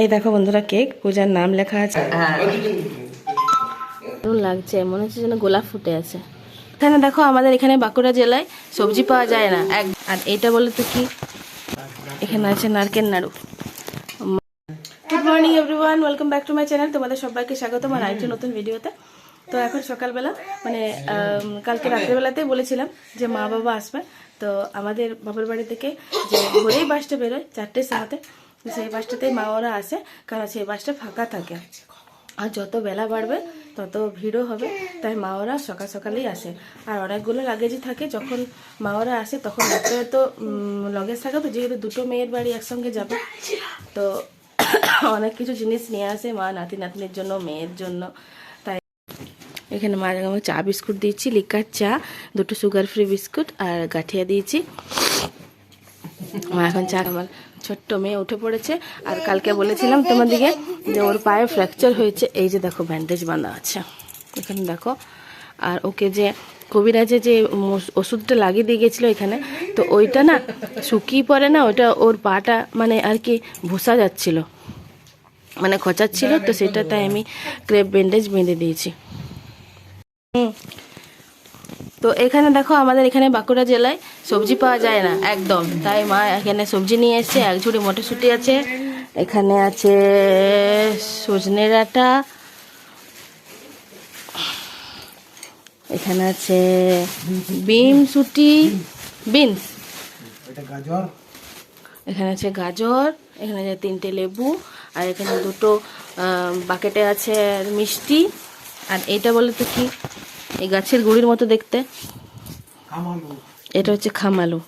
এই দেখো বন্ধুরা কেক পূজার নাম লেখা আছে। দারুণ লাগছে মনে হচ্ছে যেন গোলাপ ফুটে আছে। এখানে দেখো আমাদের এখানে বাঁকুড়া জেলায় সবজি পাওয়া যায় না। এক আর এটা বলে তো কি? এখানে আছে নারকেল নাড়ু। Good morning everyone welcome back to my channel তোমাদের সবাইকে স্বাগত আমার আরেকটি নতুন ভিডিওতে। তো এখন সকালবেলা মানে কালকে রাত্রেবেলাতেই বলেছিলাম যে মা বাবা আসবে। তো আমাদের বাবার বাড়ি থেকে যে ভোরেই বাসটা বেরোয় চারটের সাথে সেই বাসটাতেই মা ওরা আসে, কারণ সেই বাসটা ফাঁকা থাকে। আর যত বেলা বাড়বে, তত ভিড়ও হবে। তাই মা ওরা সকাল সকালেই আসে। আর অনেকগুলো লাগেজই থাকে, যখন মা ওরা আসে, তখন রাত্রে তো লগেজ থাকে তো, যেহেতু দুটো মেয়ের বাড়ি একসঙ্গে যাবে। তো অনেক কিছু জিনিস নিয়ে আসে মা, নাতি নাতনির জন্য, মেয়ের জন্য। তাই এখানে মা আমি চা বিস্কুট দিয়েছি, লিকার চা, দুটো সুগার ফ্রি বিস্কুট, আর গাঠিয়া দিয়েছি। মা এখন চা আমার ছোট্ট মেয়ে উঠে পড়েছে আর কালকে বলেছিলাম তোমাদিকে যে ওর পায়ে ফ্র্যাকচার হয়েছে। এই যে দেখো ব্যান্ডেজ বাঁধা আছে। এখানে দেখো। আর ওকে যে কবিরাজে যে ওষ- ওষুধটা লাগিয়ে দিয়ে গেছিল এখানে, তো ওইটা না শুকিয়ে পড়ে না ওটা ওর পাটা মানে আর কি ভুসা যাচ্ছিল। মানে খচাচ্ছিল, তো সেটা তাই আমি ক্রেপ ব্যান্ডেজ বেঁধে দিয়েছি। হুম। তো এখানে দেখো আমাদের এখানে বাঁকুড়া জেলায় সবজি পাওয়া যায় না একদম। তাই মা এখানে সবজি নিয়ে এসছে এক ঝুড়ি মটরশুঁটি আছে এখানে আছে সজনে ডাঁটা এখানে আছে বিম সুটি বিনস গাজর। এখানে আছে গাজর এখানে আছে তিনটে লেবু আর এখানে দুটো বাকেটে আছে মিষ্টি। আর এটা বলে তো কি? এই গাছের গুড়ির মতো দেখতে। এটা হচ্ছে খামালু।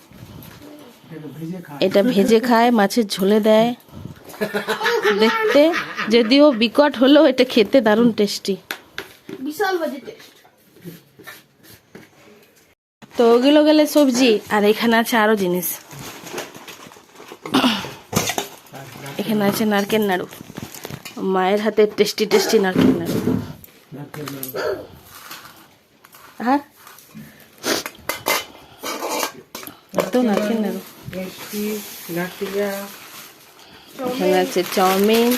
এটা ভেজে এটা ভেজে খায় মাছের ঝোলে দেয়। দেখতে যদিও বিকট হলেও এটা খেতে দারুণ টেস্টি তো ওগুলো গেলে সবজি আর এখানে আছে আরও জিনিস। এখানে আছে নারকেল নাড়ু। মায়ের হাতে টেস্টি টেস্টি নারকেল নাড়ু। আর তো নারকেল নাড়ু এখানে আছে চাউমিন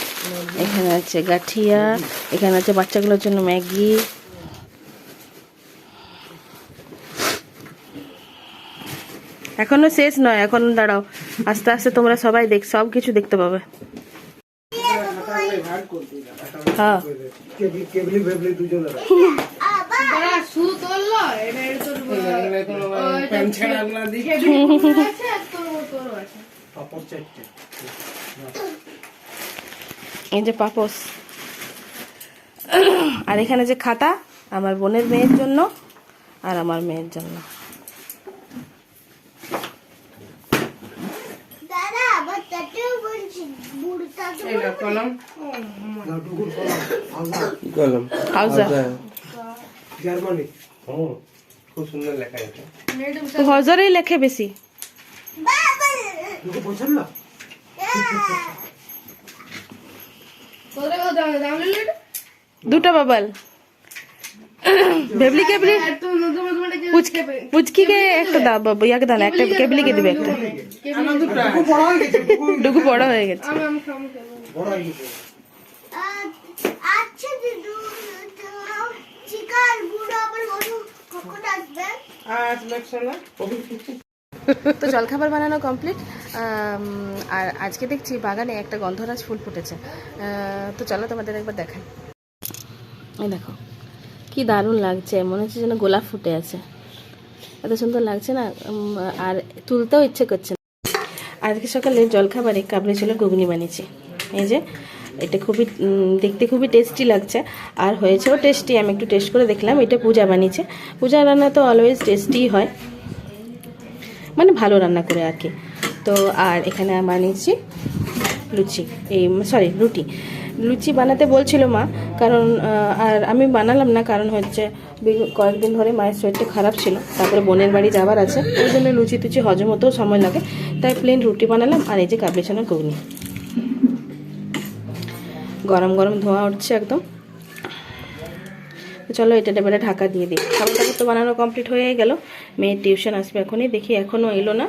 এখানে আছে গাঠিয়া এখানে আছে বাচ্চাগুলোর জন্য ম্যাগি এখনও শেষ নয় এখন দাঁড়াও। আস্তে আস্তে তোমরা সবাই দেখ সব কিছু দেখতে পাবে। হ্যাঁ। এই যে পাপোস আর এখানে যে খাতা আমার বোনের মেয়ের জন্য আর আমার মেয়ের জন্য। কলম। কলম। হাউজা। জার্মানি। খুব সুন্দর লেখা এটা তো হজরেই লেখে বেশি দুটো পছন্দ না দুটো বাবল বেবলি কেবলি পুচকি পুচকিকে একটা দাও বাবু ইয়াকে দাও একটা কেবলিকে দিবে একটা দুটো বড় হয়ে গেছে ডুগু বড় হয়ে গেছে বড় হয়ে গেছে আচ্ছা দিদু চিকার বুড়ো আবার তো জলখাবার বানানো কমপ্লিট আর আজকে দেখছি বাগানে একটা গন্ধরাজ ফুল ফুটেছে। তো চলো তোমাদের একবার দেখাই। এই দেখো, কি দারুণ লাগছে। মনে হচ্ছে যেন গোলাপ ফুটে আছে। এত সুন্দর লাগছে না? আর তুলতেও ইচ্ছে করছে না। আজকে সকালে জলখাবারে কাবলি ছিল ঘুগনি বানিয়েছি। এই যে এটা খুবই দেখতে খুবই টেস্টি লাগছে। আর হয়েছেও টেস্টি আমি একটু টেস্ট করে দেখলাম, এটা পূজা বানিয়েছে। পূজা রান্না তো অলওয়েজ টেস্টি হয়। মানে ভালো রান্না করে আর কি। তো, আর এখানে বানিয়েছি লুচি। এই সরি রুটি। লুচি বানাতে বলছিল মা, কারণ আর আমি বানালাম না, কারণ হচ্ছে কয়েকদিন ধরে মায়ের শরীরটা খারাপ ছিল। তারপরে বোনের বাড়ি যাওয়ার আছে। ওই জন্য লুচি টুচি হজম হতেও সময় লাগে। তাই প্লেন রুটি বানালাম, আর এই যে কাবলি ছানার ঘুগনি। গরম গরম ধোঁয়া উঠছে একদম। তো চলো এটা এবারে ঢাকা দিয়ে দিই। খাবার দাবার তো বানানো কমপ্লিট হয়ে গেল। মেয়ের টিউশন আসবে এখনই দেখি এখনও এলো না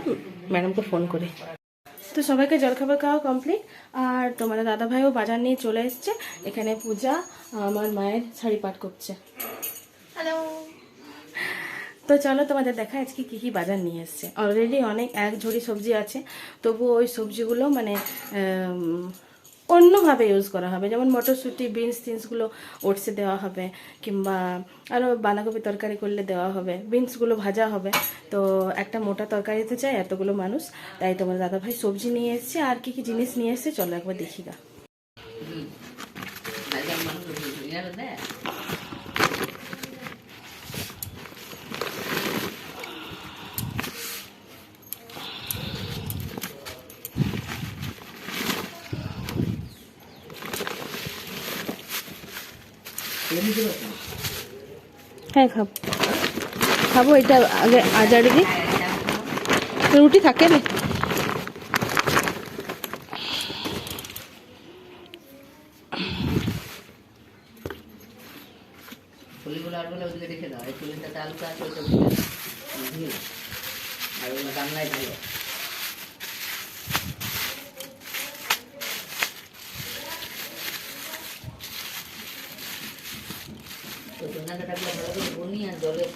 ম্যাডামকে ফোন করে। তো সবাইকে জলখাবার খাওয়া কমপ্লিট আর তোমার দাদা ভাইও বাজার নিয়ে চলে এসছে। এখানে পূজা আমার মায়ের শাড়ি পাঠ করছে। হ্যালো তো চলো তোমাদের দেখা আজকে কী কী বাজার নিয়ে এসছে। অলরেডি অনেক এক ঝুড়ি সবজি আছে। তবু ওই সবজিগুলো মানে অন্যভাবে ইউজ করা হবে। যেমন মটরশুঁটি বিনস টিনসগুলো ওটসে দেওয়া হবে, কিংবা আরও বাঁধাকপি তরকারি করলে দেওয়া হবে। বিনসগুলো ভাজা হবে। তো একটা মোটা তরকারিতে চাই, এতগুলো মানুষ। তাই তোমার দাদাভাই সবজি নিয়ে এসছে। আর কি কি জিনিস নিয়ে এসছে? চলো একবার দেখি গা। হ্যাঁ খাব। খাব এটা আগে আজাড়ি দিই রুটি থাকে না? তো ধনিয়া ডাটাগুলো ভালো করে বনি আর জলে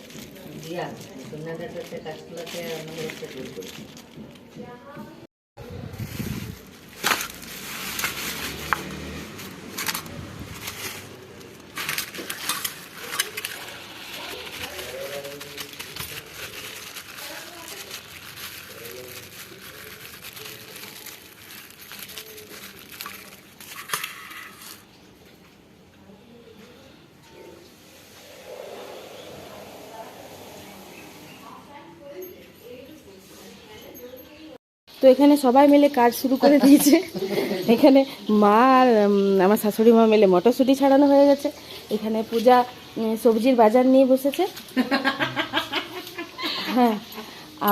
দিয়া ধনিয়া ডাটাতে কাঁচকলাতে আমাদের একটা তৈরি তো এখানে সবাই মিলে কাজ শুরু করে দিয়েছে। এখানে মা আর আমার শাশুড়ি মা মিলে মটরশুঁটি ছাড়ানো হয়ে গেছে। এখানে পূজা সবজির বাজার নিয়ে বসেছে। হ্যাঁ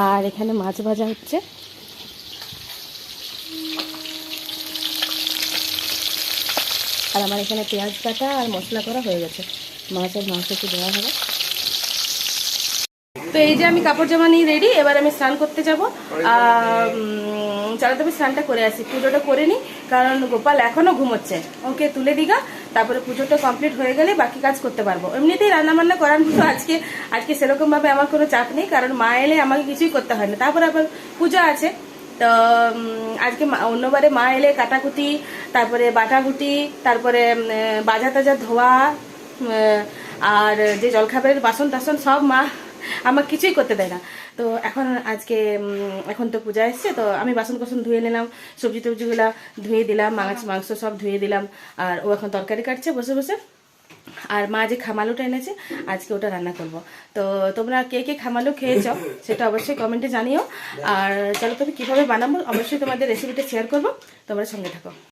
আর এখানে মাছ ভাজা হচ্ছে। আর আমার এখানে পেঁয়াজ কাটা আর মশলা করা হয়ে গেছে। মাছ আর মাংস একটু দেওয়া হবে। তো এই যে আমি কাপড় জামা নিয়ে রেডি এবার আমি স্নান করতে যাব। চলো তবে স্নানটা করে আসি, পুজোটা করে নিই কারণ গোপাল এখনও ঘুমোচ্ছে। ওকে তুলে দিগা, তারপরে পুজোটা কমপ্লিট হয়ে গেলে বাকি কাজ করতে পারব। এমনিতেই রান্না বান্না করার মতো আজকে আজকে সেরকম ভাবে আমার কোনো চাপ নেই, কারণ মা এলে আমাকে কিছুই করতে হয় না। তারপর আবার পূজা আছে, তো আজকে অন্যবারে মা এলে কাটাকুটি, তারপরে বাটাকুটি তারপরে বাজা তাজা ধোয়া আর যে জলখাবারের বাসন টাসন সব মা আমার কিছুই করতে দেয় না। তো এখন আজকে এখন তো পূজা এসছে, তো আমি বাসন কোসন ধুয়ে নিলাম, সবজি টবজিগুলা ধুয়ে দিলাম মাছ মাংস সব ধুয়ে দিলাম, আর ও এখন তরকারি কাটছে বসে বসে। আর মা যে খামালুটা এনেছে, আজকে ওটা রান্না করব। তো তোমরা কে কে খামালু খেয়েছ, সেটা অবশ্যই কমেন্টে জানিও। আর চলো, তুমি কীভাবে বানাবো, অবশ্যই তোমাদের রেসিপিটা শেয়ার করব, তোমরা সঙ্গে থাকো।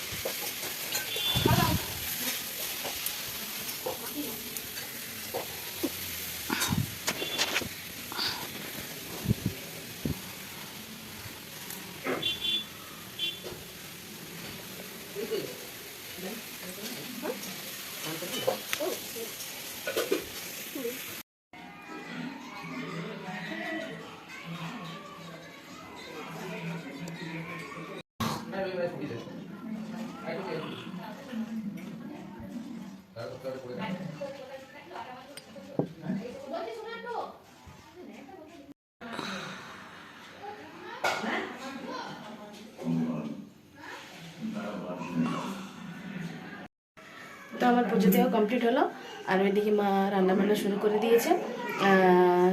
আমার পুজো কমপ্লিট হলো। আর ওইদিকে মা রান্না বান্না শুরু করে দিয়েছে।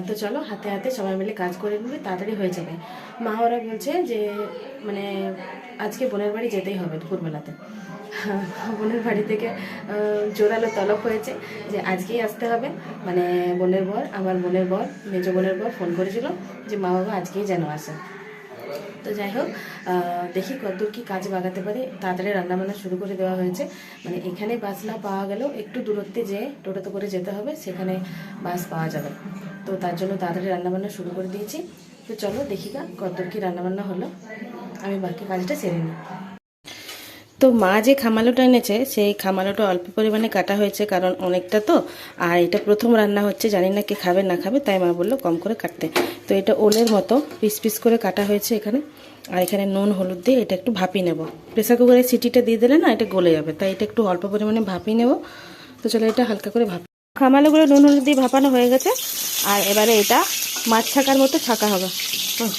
তো চলো, হাতে হাতে সবাই মিলে কাজ করে নেবে, তাড়াতাড়ি হয়ে যাবে। মা ওরা বলছে যে মানে আজকে বোনের বাড়ি যেতেই হবে দুপুরবেলাতে। বোনের বাড়ি থেকে জোরালো তলব হয়েছে যে আজকেই আসতে হবে। মানে বোনের বর, আমার বোনের বর, মেজ বোনের বর ফোন করেছিল যে, মা বাবা আজকেই যেন আসে তো যাই হোক দেখি কতদূর কি কাজ বাগাতে পারে। তাড়াতাড়ি রান্নাবান্না শুরু করে দেওয়া হয়েছে। মানে এখানে বাস না পাওয়া গেলেও একটু দূরত্বে যেয়ে টোটোতে করে যেতে হবে, সেখানে বাস পাওয়া যাবে। তো তার জন্য তাড়াতাড়ি রান্নাবান্না শুরু করে দিয়েছি। তো চলো দেখি কতদূর কি রান্নাবান্না হলো। আমি বাকি কাজটা সেরে নিই। তো মা যে খামালোটা এনেছে, সেই খামালোটা অল্প পরিমাণে কাটা হয়েছে কারণ অনেকটা তো। আর এটা প্রথম রান্না হচ্ছে, জানি না কে খাবে, না খাবে, তাই মা বলল কম করে কাটতে। তো এটা ওলের মতো পিস পিস করে কাটা হয়েছে এখানে। আর এখানে নুন, হলুদ দিয়ে এটা একটু ভাপিয়ে নেব। প্রেসার কুকারে সিটিটা দিয়ে দিলে না এটা গলে যাবে, তাই এটা একটু অল্প পরিমাণে ভাপিয়ে নেব। তো চলো এটা হালকা করে ভাপি। খামালোগুলো নুন, হলুদ দিয়ে ভাপানো হয়ে গেছে। আর এবারে এটা মাছ ছাকার মতো ছাকা হবে হুম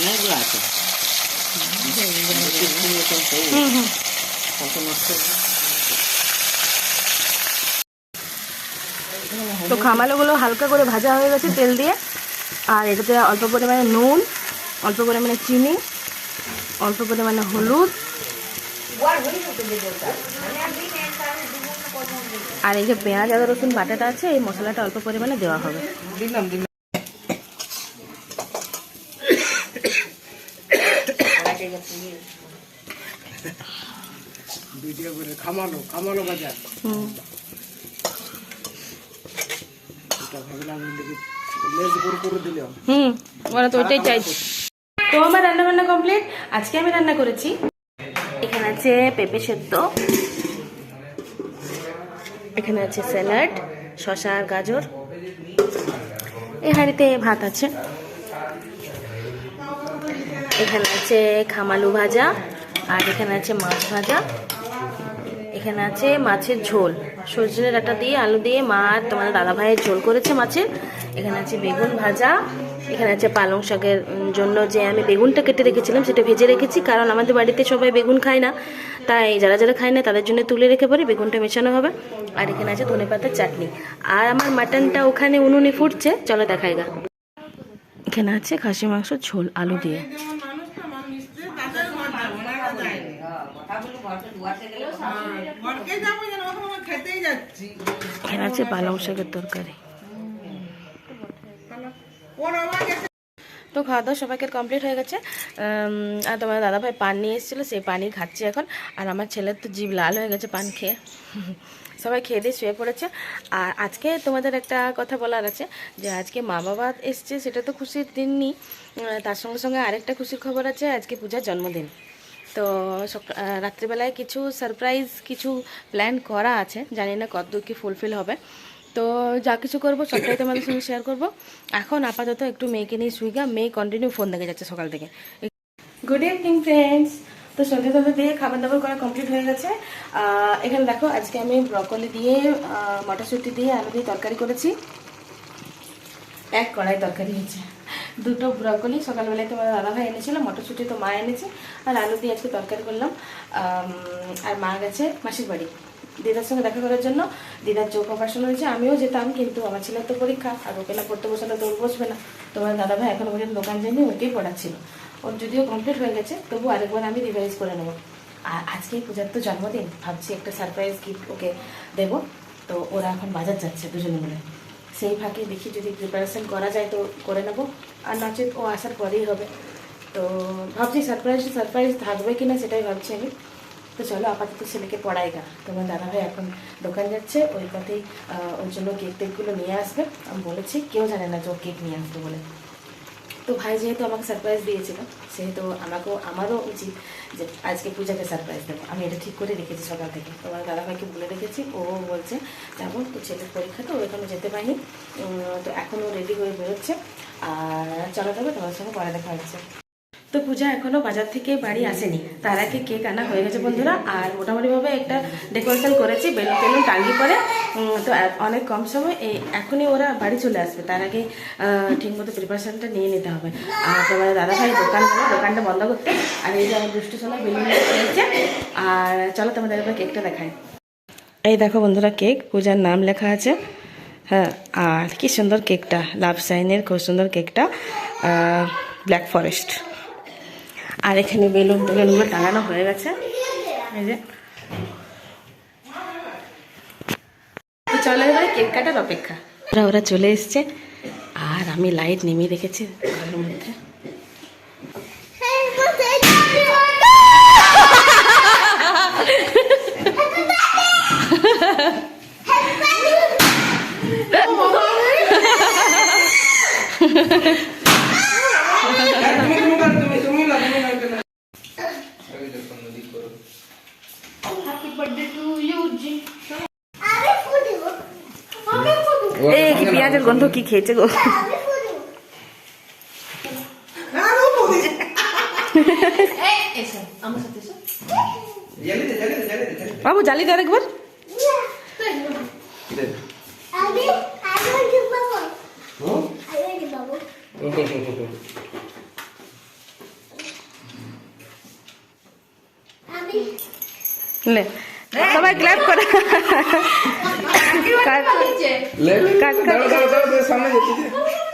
অনেকগুলো আছে হুম হুম তো খামালোগুলো হালকা করে ভাজা হয়ে গেছে তেল দিয়ে। আর এটাতে অল্প পরিমাণে নুন, অল্প পরিমাণে চিনি, অল্প পরিমাণে হলুদ। আর এই যে পেঁয়াজ, আদা, রসুন, বাটাটা আছে, এই মশলাটা অল্প পরিমাণে দেওয়া হবে। দিলাম করে খামালো খামালো বাজার। হুম। ওরা তো ওইটাই চাইছে। তো আমার রান্না বান্না কমপ্লিট। আজকে আমি রান্না করেছি। এখানে আছে পেঁপে সেদ্ধ। এখানে আছে স্যালাড আর গাজর। এই হাঁড়িতে ভাত আছে। এখানে আছে খামালু ভাজা। আর এখানে আছে মাছ ভাজা। এখানে আছে মাছের ঝোল। সজনে ডাঁটা দিয়ে, আলু দিয়ে মা আর তোমার দাদা ভাইয়ের ঝোল করেছে মাছের। এখানে আছে বেগুন ভাজা। এখানে আছে পালং শাকের জন্য যে আমি বেগুনটা কেটে রেখেছিলাম সেটা ভেজে রেখেছি, কারণ আমাদের বাড়িতে সবাই বেগুন খায় না। তাই যারা যারা খায় না, তাদের জন্য তুলে রেখে পরে বেগুনটা মেশানো হবে। আর এখানে আছে ধনে পাতার চাটনি। আর আমার মাটনটা ওখানে উনুনে ফুটছে, চলো দেখাই গা। এখানে আছে খাসি মাংস, ঝোল, আলু দিয়ে। এখানে আছে পালং শাকের তরকারি। তো খাওয়া দাওয়া সবাইকে কমপ্লিট হয়ে গেছে। আর তোমার দাদাভাই পান নিয়ে এসেছিল সেই পানি খাচ্ছি এখন। আর আমার ছেলের তো জিভ লাল হয়ে গেছে পান খেয়ে। সবাই খেয়ে দিয়ে শুয়ে পড়েছে। আর আজকে তোমাদের একটা কথা বলার আছে যে আজকে মা বাবা এসছে সেটা তো খুশির দিন নি তার সঙ্গে সঙ্গে আরেকটা খুশির খবর আছে আজকে পূজার জন্মদিন। তো রাত্রিবেলায় কিছু সারপ্রাইজ কিছু প্ল্যান করা আছে। জানি না কতদূর কি ফুলফিল হবে। তো যা কিছু করব, সবটাই তোমাদের সঙ্গে শেয়ার করব। এখন আপাতত একটু মেয়েকে নিয়ে শুইগা। মেয়ে কন্টিনিউ ফোন দেখে যাচ্ছে সকাল থেকে। গুড ইভিনিং ফ্রেন্ডস তো সন্ধ্যে সন্ধ্যে দিয়ে খাবার দাবার করা কমপ্লিট হয়ে গেছে। এখানে দেখো, আজকে আমি ব্রকলি দিয়ে মটরশুঁটি দিয়ে, আলু দিয়ে তরকারি করেছি। এক কড়াই তরকারি হয়েছে। দুটো ব্রকলি। সকালবেলায় তোমার দাদাভাই এনেছিল, মটরশুঁটি তো মা এনেছে, আর আলু দিয়ে আজকে তরকারি করলাম। আর মা গেছে মাসির বাড়ি। দিদার সঙ্গে দেখা করার জন্য দিদার চোখ অপারেশন হয়েছে, আমিও যেতাম, কিন্তু আমার ছেলের তো পরীক্ষা, আর ওকে না পড়তে বসালে তো বসবে না। তোমার দাদাভাই এখনও পর্যন্ত দোকান যায়নি, ওকেই পড়াচ্ছিল। ওর যদিও কমপ্লিট হয়ে গেছে, তবু আরেকবার আমি রিভাইজ করে নেব। আর আজকে পূজার তো জন্মদিন, ভাবছি একটা সারপ্রাইজ গিফট ওকে দেবো। তো ওরা এখন বাজার যাচ্ছে দুজনে মিলে। সেই ফাঁকে দেখি যদি প্রিপারেশন করা যায় তো করে নেব। আর নচেত ও আসার পরেই হবে। তো ভাবছি সারপ্রাইজ সারপ্রাইজ থাকবে কি না সেটাই ভাবছি আমি। তো চলো আপাতত ছেলেকে পড়াই গা। তোমার দাদাভাই এখন দোকান যাচ্ছে, ওই পথেই ওর জন্য কেক টেকগুলো নিয়ে আসবে। আমি বলেছি, কেউ জানে না যে ও কেক নিয়ে আসবে বলে। তো ভাই যেহেতু আমাকে সারপ্রাইজ দিয়েছিল, সেহেতু আমাকেও, আমারও উচিত যে আজকে পূজাকে সারপ্রাইজ দেবো। আমি এটা ঠিক করে রেখেছি সকাল থেকে। তোমার দাদাভাইকে বলে রেখেছি, ও বলছে, যাব, তো ছেলের পরীক্ষা তো, ও এখনও যেতে পারিনি। তো এখনও রেডি হয়ে বেরোচ্ছে। আর চলো তবে তোমার সঙ্গে পরে দেখা হচ্ছে। তো পূজা এখনও বাজার থেকে বাড়ি আসেনি। তার আগে কেক আনা হয়ে গেছে বন্ধুরা। আর মোটামুটিভাবে একটা ডেকোরেশন করেছি বেলুন টেলুন টাঙ্গি উম, তো অনেক কম সময় এই এখনই ওরা বাড়ি চলে আসবে। তার আগে ঠিকমতো প্রিপারেশানটা নিয়ে নিতে হবে। আর তোমার দাদাভাই দোকান দোকানটা বন্ধ করতে। আর এই যে আমার দুষ্টু সময় বেলুন খেয়েছে আর চলো তোমাদের এবার কেকটা দেখায় এই দেখো বন্ধুরা কেক পূজার নাম লেখা আছে। হ্যাঁ আর কি সুন্দর কেকটা। লাভ সাইনের খুব সুন্দর কেকটা। Black forest. আর এখানে বেলুন টেলুনগুলো টাঙানো হয়ে গেছে। এই যে। চলো এবার কেক কাটার অপেক্ষা। ওরা ওরা চলে এসছে। আর আমি লাইট নেমে রেখেছি ঘরের মধ্যে। তুমি এই কি পেঁয়াজের গন্ধ কি খেয়েছে গো আমি ফুটবো জ্বালিয়ে দে জ্বালিয়ে দে জ্বালিয়ে দে জ্বালিয়ে বাবু জ্বালি দেন একবার দে আমি আমি জিতবো হুম? আমি জিতবো আমি লে সবাই ক্ল্যাপ করে কাট লে কাট, কাট। দাঁড়াও, দাঁড়াও, দাঁড়াও, দাঁড়াও, সামনে যেতে দে।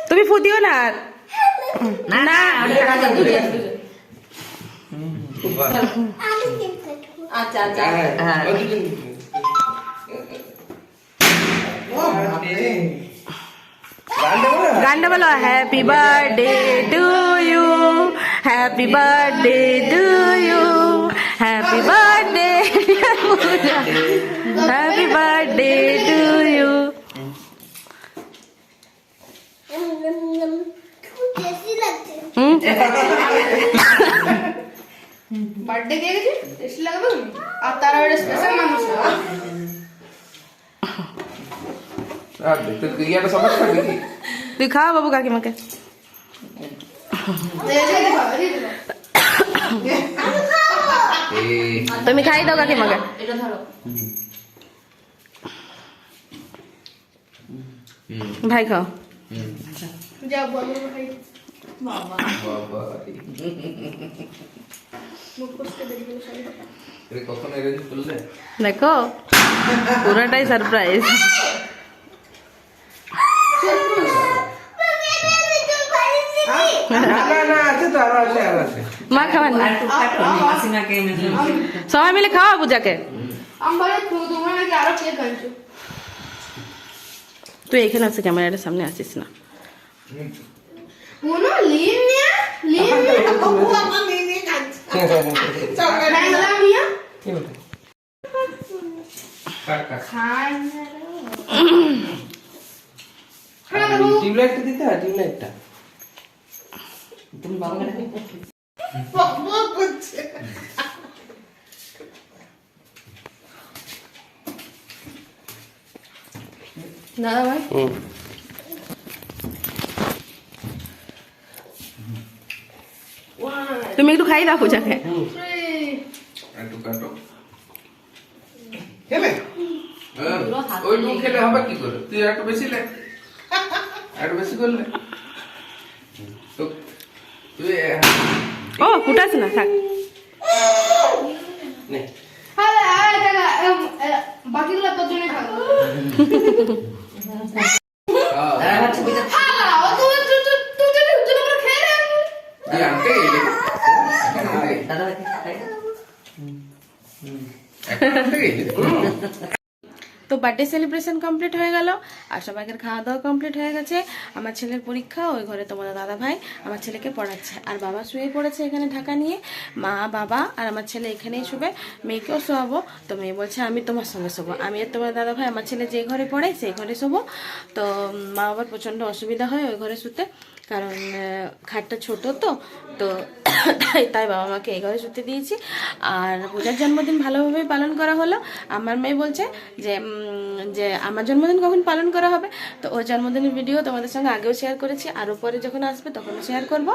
তুমি ফুটিও না আর না না ওটা রাজা বার্থডে কে গেছে টেস্ট লাগবে? আর তারা একটা স্পেশাল মানুষ? তুই খাওয়া বাবু কাকিমাকে। তুমি খাই দাও কাকিমাকে। এটা ধরো। ভাই খাও। যা বলো ভাই। বাবা রে। মুখ কষ্ট দেখবে সবাই এ কখন arrange করলে? দেখো পুরোটাই সারপ্রাইজ না, না, না, আছে তো, আরো আছে, আরো আছে। মা খাবার না আর একটু কাটো মাসিমাকে এনে দিও। সবাই মিলে খাওয়া পূজাকে আমি বলে তোমরা নাকি আরো কেক আনছো তুই এখানে আছে ক্যামেরাটার সামনে আসিস না লিম নিয়ে ল্যাংলা নিয়ে কি বলে? কাট, কাট। খাই আর এই টিউবলাইটটা দিতে হয়, টিউবলাইটটা। তুমি বাবাকে দাদা ভাই তুমি একটু খাই দাও কাটো। খেলে? হ্যাঁ, হবে কি করে? তুই একটু বেশি লে। একটু বেশি করলে। তো, তুই, ও ফুটাস না থাক নে। বাকিগুলো তোর জন্য খাব খাও। দাদা ভাই ছবিটা খাও তুই তুই তুই তুই যদি তুই আমরা খেয়ে নে তুই আনতে গেলি? আনতে গেলি? দাদা ভাইকে খাই এখন আনতে গেলি? তো বার্থডে সেলিব্রেশন কমপ্লিট হয়ে গেল, আর সবাইকে খাওয়া দাওয়া কমপ্লিট হয়ে গেছে। আমার ছেলের পরীক্ষা, ওই ঘরে তোমাদের দাদা ভাই আমার ছেলেকে পড়াচ্ছে। আর বাবা শুয়ে পড়েছে এখানে ঢাকা নিয়ে। মা, বাবা আর আমার ছেলে এখানেই শুবে। মেয়েকেও শোয়াবো। তো মেয়ে বলছে, আমি তোমার সঙ্গে শোবো। আমি আর তোমার দাদা ভাই আমার ছেলে যে ঘরে পড়ে, সেই ঘরে শোবো। তো মা বাবার প্রচণ্ড অসুবিধা হয় ওই ঘরে শুতে। কারণ খাটটা ছোট তো তো তাই তাই বাবা মাকে এই ঘরে শুতে দিয়েছি। আর পূজার জন্মদিন ভালোভাবেই পালন করা হলো। আমার মেয়ে বলছে যে যে আমার জন্মদিন কখন পালন করা হবে? তো ওই জন্মদিনের ভিডিও তোমাদের সঙ্গে আগেও শেয়ার করেছি, আরও পরে যখন আসবে তখনও শেয়ার করব।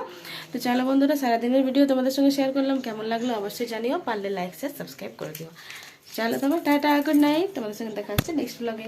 তো চলো বন্ধুরা, সারাদিনের ভিডিও তোমাদের সঙ্গে শেয়ার করলাম। কেমন লাগল অবশ্যই জানিও, পারলে লাইক শেয়ার সাবস্ক্রাইব করে দিও। চলো তোমার, টাটা গুড নাইট তোমাদের সঙ্গে দেখা হচ্ছে নেক্সট ব্লগে